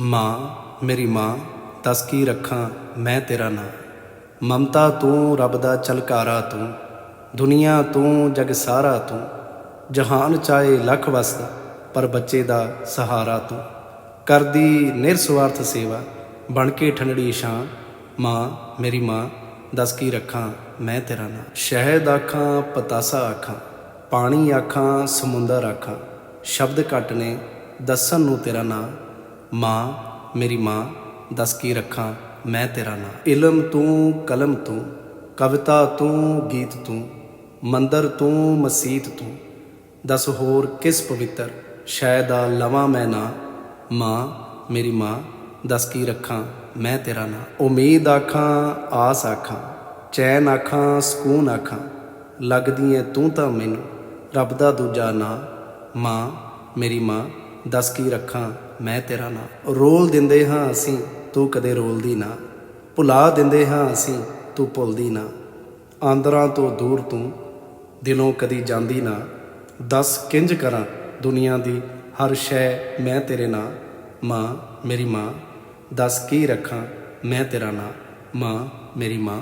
ਮਾਂ, ਮੇਰੀ ਮਾਂ, ਦੱਸ ਕੀ ਰੱਖਾਂ ਮੈਂ ਤੇਰਾ ਨਾਂ। ਮਮਤਾ ਤੂੰ ਰੱਬ ਦਾ ਚਲਕਾਰਾ ਤੂੰ, ਦੁਨੀਆ ਤੂੰ ਜਗ ਸਾਰਾ ਤੂੰ। ਜਹਾਨ ਚਾਹੇ ਲੱਖ ਵਸਦਾ ਪਰ ਬੱਚੇ ਦਾ ਸਹਾਰਾ ਤੂੰ। ਕਰਦੀ ਨਿਰਸਵਾਰਥ ਸੇਵਾ, ਬਣ ਕੇ ਠੰਡੜੀ ਸ਼ਾਂ ਮਾਂ, ਮੇਰੀ ਮਾਂ, ਦੱਸ ਕੀ ਰੱਖਾਂ ਮੈਂ ਤੇਰਾ ਨਾਂ। ਸ਼ਹਿਦ ਆਖਾਂ, ਪਤਾਸਾ ਆਖਾਂ, ਪਾਣੀ ਆਖਾਂ, ਸਮੁੰਦਰ ਆਖਾਂ। ਸ਼ਬਦ ਘੱਟ ਨੇ, ਦੱਸਣ ਨੂੰ ਤੇਰਾ ਨਾਂ। ਮਾਂ, ਮੇਰੀ ਮਾਂ, ਦੱਸ ਕੀ ਰੱਖਾਂ, ਮੈਂ ਤੇਰਾ ਨਾਂ। ਇਲਮ ਤੂੰ, ਕਲਮ ਤੂੰ, ਕਵਿਤਾ ਤੂੰ, ਗੀਤ ਤੂੰ, ਮੰਦਰ ਤੂੰ, ਮਸੀਤ ਤੂੰ। ਦੱਸ ਹੋਰ ਕਿਸ ਪਵਿੱਤਰ ਸ਼ਾਇਦ ਦਾ ਲਵਾਂ ਮੈਂ ਨਾ? ਮਾਂ, ਮੇਰੀ ਮਾਂ, ਦੱਸ ਕੀ ਰੱਖਾਂ, ਮੈਂ ਤੇਰਾ ਨਾਂ। ਉਮੀਦ ਆਖਾਂ, ਆਸ ਆਖਾਂ, ਚੈਨ ਆਖਾਂ, ਸਕੂਨ ਆਖਾਂ, ਲੱਗਦੀ ਐ ਤੂੰ ਤਾਂ ਮੈਨੂੰ, ਰੱਬ ਦਾ ਦੂਜਾ ਨਾਂ। ਮਾਂ, ਮੇਰੀ ਮਾਂ ਦੱਸ ਕੀ ਰੱਖਾਂ? ਮੈਂ ਤੇਰਾ ਨਾਂ। ਰੋਲ ਦਿੰਦੇ ਹਾਂ ਅਸੀਂ, ਤੂੰ ਕਦੇ ਰੋਲਦੀ ਨਾ। ਭੁਲਾ ਦਿੰਦੇ ਹਾਂ ਅਸੀਂ, ਤੂੰ ਭੁੱਲਦੀ ਨਾ। ਆਂਦਰਾਂ ਤੋਂ ਦੂਰ ਤੂੰ, ਦਿਲੋਂ ਕਦੀ ਜਾਂਦੀ ਨਾ। ਦੱਸ ਕਿੰਜ ਕਰਾਂ ਦੁਨੀਆ ਦੀ, ਹਰ ਸ਼ੈ ਮੈਂ ਤੇਰੇ ਨਾਂ। ਮਾਂ, ਮੇਰੀ ਮਾਂ, ਦੱਸ ਕੀ ਰੱਖਾਂ? ਮੈਂ ਤੇਰਾ ਨਾਂ। ਮਾਂ, ਮੇਰੀ ਮਾਂ।